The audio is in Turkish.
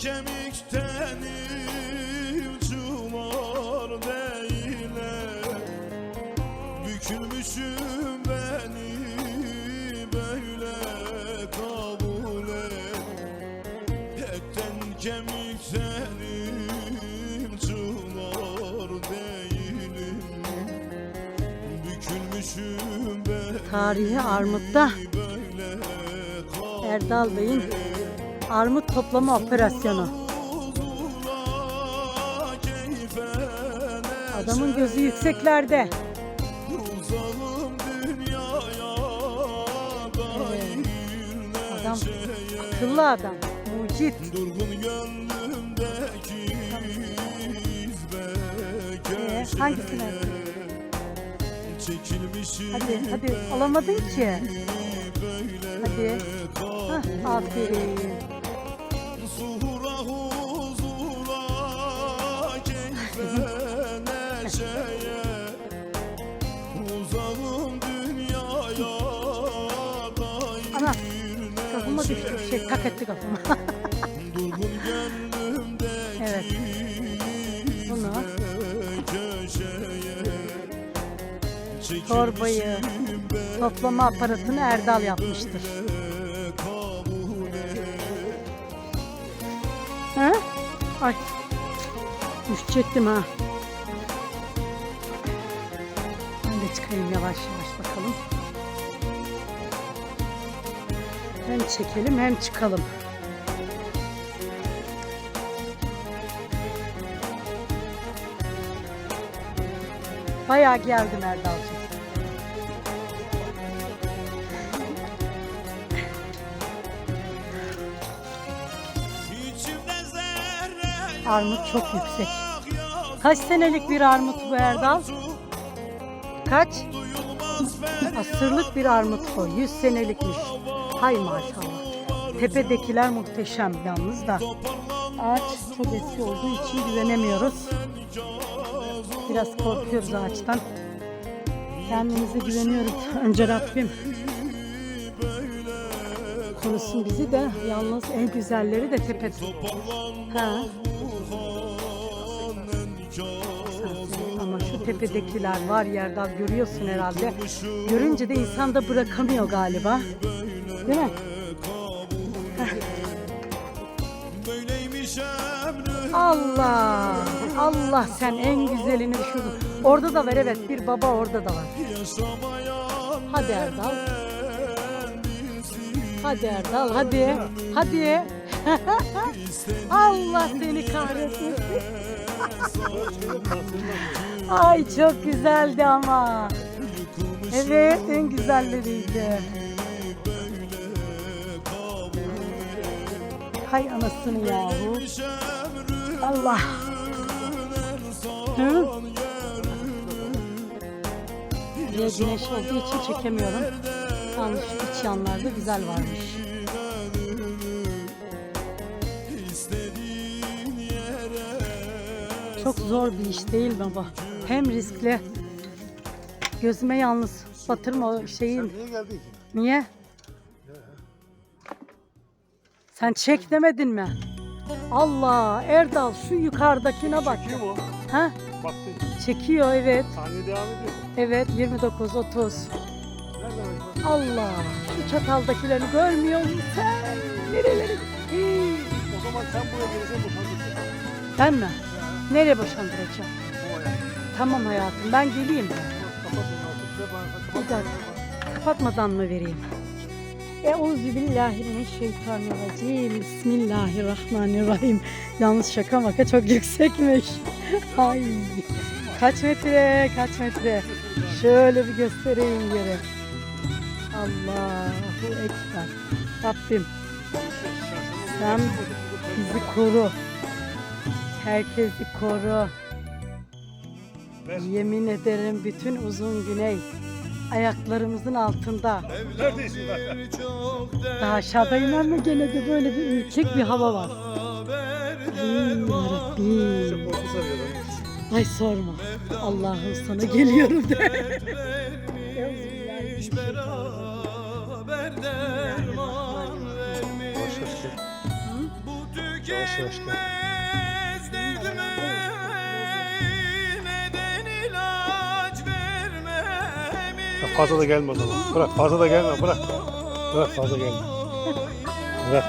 kemiktenim Cumar değiller Bükülmüşüm beni böyle kabul et. Etten kemiktenim Cumar değilim Bükülmüşüm beni Tarihi Armut'ta Erdal Bey'in armut toplama operasyonu. Adamın gözü yükseklerde. Dair Adam akıllı adam. Mucit. Ee, hangisine? Hadi hadi alamadın ki. Hadi. Hah, aferin. Kafama düştü şey tak etti kafama. Evet. Bunu torbayı toplama aparatını Erdal yapmıştır. Ha? Ay. Düşecektim ha. Ben de çıkayım yavaş yavaş Hem çekelim hem çıkalım. Bayağı geldim Erdal'cığım. Armut çok yüksek. Kaç senelik bir armut bu Erdal? Kaç? Asırlık bir armut bu. 100 senelikmiş. Hay maşallah. Tepedekiler muhteşem yalnız da. Ağaç çok eski olduğu için güvenemiyoruz. Biraz korkuyoruz ağaçtan. Kendimize güveniyoruz. Önce Rabbim korusun bizi de yalnız en güzelleri de tepede. Ha. Ama şu tepedekiler var yerde görüyorsun herhalde. Görünce de insan da bırakamıyor galiba. Değil mi? Allah! Allah sen en güzelini düşürdün. Orada da var evet bir baba orada da var. Hadi Erdal. Hadi Erdal hadi. Hadi. Allah seni kahretmesin. Ay çok güzeldi ama. Evet en güzelleriydi. Hay anasını yahu. Allah. Hı? Buraya güneş olduğu için çekemiyorum. Yalnız şu iç yanlarda güzel varmış. Çok zor bir iş değil mi bu? Hem riskli. Gözüme yalnız batırma o şeyin. Niye geldi ki? Niye? Sen çek demedin mi? Allah Erdal şu yukarıdakine bak. Çekiyor mu? Ha? Baktın. Çekiyor evet. Saniye devam ediyor mu? Evet 29 30. Nereden? Allah şu çataldakileri görmüyor musun sen? Nereleri? Hii. O zaman sen buraya gelirsen boşanırsın. Ben mi? Nereye boşandıracağım? Ya. Tamam hayatım ben geleyim. Bir dakika. Kapatmadan mı vereyim? Euzubillahimineşşeytanirracim. Bismillahirrahmanirrahim. Yalnız şaka maka çok yüksekmiş. Ay. Kaç metre, kaç metre. Şöyle bir göstereyim yere. Allahu Ekber. Rabbim sen bizi koru. Herkesi koru. Yemin ederim bütün uzun güney ayaklarımızın altında. Neredeyiz? Daha aşağıdayım ama gene de böyle bir ürkek bir hava var. Yarabbim. Ay sorma. Allah'ım sana geliyorum de. Yavaş yavaş gel. Fazla da gelme o zaman. Bırak fazla da gelme bırak. Bırak fazla gelme. Bırak.